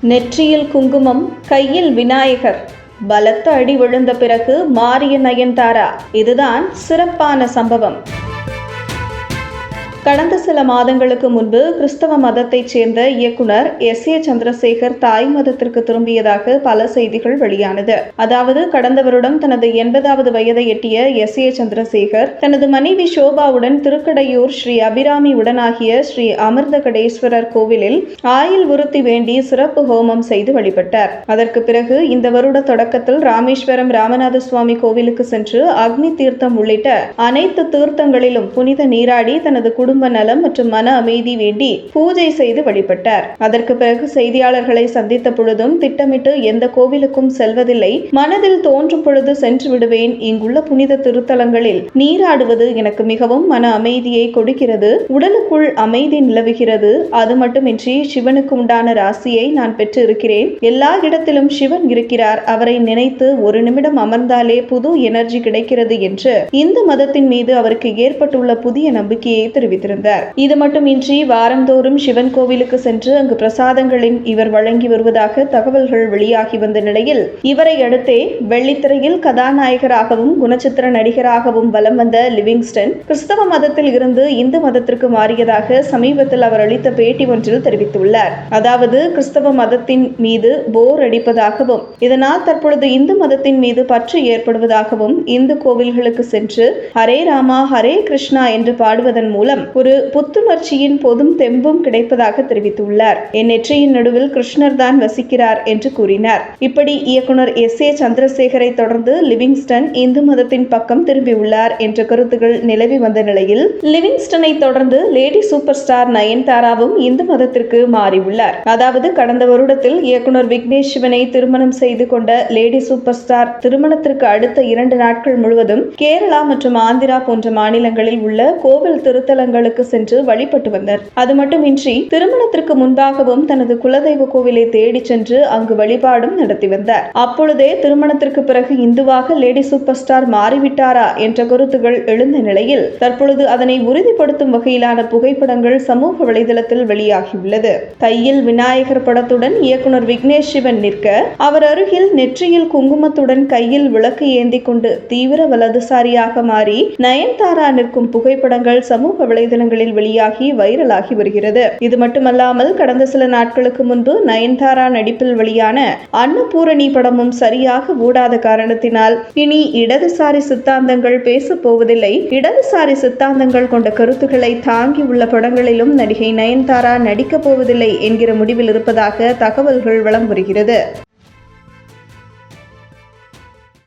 நெற்றியில் குங்குமம் கையில் விநாயகர். பலத்த அடி விழுந்த பிறகு மாரிய நயன்தாரா. இதுதான் சிறப்பான சம்பவம். கடந்த சில மாதங்களுக்கு முன்பு கிறிஸ்தவ மதத்தைச் சேர்ந்த இயக்குனர் எஸ். ஏ. சந்திரசேகர் தாய் மதத்திற்கு திரும்பியதாக பல செய்திகள் வெளியானது. அதாவது கடந்த வருடம் தனது எண்பதாவது வயதை எட்டிய எஸ். ஏ. சந்திரசேகர் தனது மனைவி சோபாவுடன் திருக்கடையூர் ஸ்ரீ அபிராமி உடனாகிய ஸ்ரீ அமிர்த கடேஸ்வரர் கோவிலில் ஆயில் உறுத்தி வேண்டி சிறப்பு ஹோமம் செய்து வழிபட்டார். அதற்கு பிறகு இந்த வருட தொடக்கத்தில் ராமேஸ்வரம் ராமநாத சுவாமி கோவிலுக்கு சென்று அக்னி தீர்த்தம் உள்ளிட்ட அனைத்து தீர்த்தங்களிலும் புனித நீராடி தனது குடும்ப நலம் மற்றும் மன அமைதி வேண்டி பூஜை செய்து வழிபட்டார். அதற்கு பிறகு செய்தியாளர்களை சந்தித்த பொழுதும் திட்டமிட்டு எந்த கோவிலுக்கும் செல்வதில்லை. மனதில் தோன்றும் பொழுது சென்று விடுவேன். இங்குள்ள புனித திருத்தலங்களில் நீராடுவது எனக்கு மிகவும் மன அமைதியை கொடுக்கிறது. உடலுக்குள் அமைதி நிலவுகிறது. அது மட்டுமின்றி சிவனுக்கு உண்டான ராசியை நான் பெற்று இருக்கிறேன் எல்லா இடத்திலும் சிவன் இருக்கிறார். அவரை நினைத்து ஒரு நிமிடம் அமர்ந்தாலே புது எனர்ஜி கிடைக்கிறது என்று இந்து மதத்தின் மீது அவருக்கு ஏற்பட்டுள்ள புதிய நம்பிக்கையை வைத்திருந்தார். இது மட்டுமின்றி வாரந்தோறும் சிவன் கோவிலுக்கு சென்று அங்கு பிரசாதங்களின் இவர் வழங்கி வருவதாக தகவல்கள் வெளியாகி வந்த நிலையில் இவரை அடுத்தே வெள்ளித்திரையில் கதாநாயகராகவும் குணச்சித்திர நடிகராகவும் வலம் வந்த லிவிங்ஸ்டன் கிறிஸ்தவ மதத்தில் இருந்து இந்து மதத்திற்கு மாறியதாக சமீபத்தில் அவர் அளித்த பேட்டி ஒன்றில் தெரிவித்துள்ளார். அதாவது கிறிஸ்தவ மதத்தின் மீது போர் அடிப்பதாகவும் இதனால் தற்பொழுது இந்து மதத்தின் மீது பற்று ஏற்படுவதாகவும் இந்து கோவில்களுக்கு சென்று ஹரே ராமா ஹரே கிருஷ்ணா என்று பாடுவதன் மூலம் ஒரு புத்துணர்ச்சியின் பொதும் தெம்பும் கிடைப்பதாக தெரிவித்துள்ளார். என் நெற்றியின் நடுவில் கிருஷ்ணர் தான் வசிக்கிறார் என்று கூறினார். இப்படி இயக்குனர் எஸ். ஏ. சந்திரசேகரை தொடர்ந்து லிவிங்ஸ்டன் இந்து மதத்தின் பக்கம் திரும்பியுள்ளார் என்ற கருத்துகள் நிலவி வந்த நிலையில் லிவிங்ஸ்டனை தொடர்ந்து லேடி சூப்பர் ஸ்டார் நயன்தாராவும் இந்து மதத்திற்கு மாறியுள்ளார். அதாவது கடந்த வருடத்தில் இயக்குனர் விக்னேஷ் சிவனை திருமணம் செய்து கொண்ட லேடி சூப்பர் ஸ்டார் திருமணத்திற்கு அடுத்த இரண்டு நாட்கள் முழுவதும் கேரளா மற்றும் ஆந்திரா போன்ற மாநிலங்களில் உள்ள கோவில் திருத்தலங்கள் தலங்களுக்கு சென்று வழிபட்டு வந்தார். அது மட்டுமின்றி திருமணத்திற்கு முன்பாகவும் தனது குலதெய்வ கோவிலை தேடி சென்று அங்கு வழிபாடும் நடத்தி வந்தார். அப்பொழுதே திருமணத்திற்கு பிறகு இந்துவாக லேடி சூப்பர் ஸ்டார் மாறிவிட்டாரா என்ற கருத்துகள் எழுந்த நிலையில் தற்பொழுது அதனை உறுதிப்படுத்தும் வகையிலான புகைப்படங்கள் சமூக வலைதளத்தில் வெளியாகியுள்ளது. கையில் விநாயகர் படத்துடன் இயக்குனர் விக்னேஷ் சிவன் நிற்க அவர் அருகில் நெற்றியில் குங்குமத்துடன் கையில் விளக்கு ஏந்தி கொண்டு தீவிர வலதுசாரியாக மாறி நயன்தாரா நிற்கும் புகைப்படங்கள் சமூக வலைதளங்களில் வெளியாகி வைரலாகி வருகிறது. இது மட்டுமல்லாமல் கடந்த சில நாட்களுக்கு முன்பு நயன்தாரா நடிப்பில் வெளியான அன்னபூரணி படமும் சரியாக ஓடாத காரணத்தினால் இனி இடதுசாரி சித்தாந்தங்கள் பேச போவதில்லை. இடதுசாரி சித்தாந்தங்கள் கொண்ட கருத்துக்களை தாங்கி உள்ள படங்களிலும் நடிகை நயன்தாரா நடிக்கப் போவதில்லை என்கிற முடிவில் இருப்பதாக தகவல்கள் வலம் வருகிறது.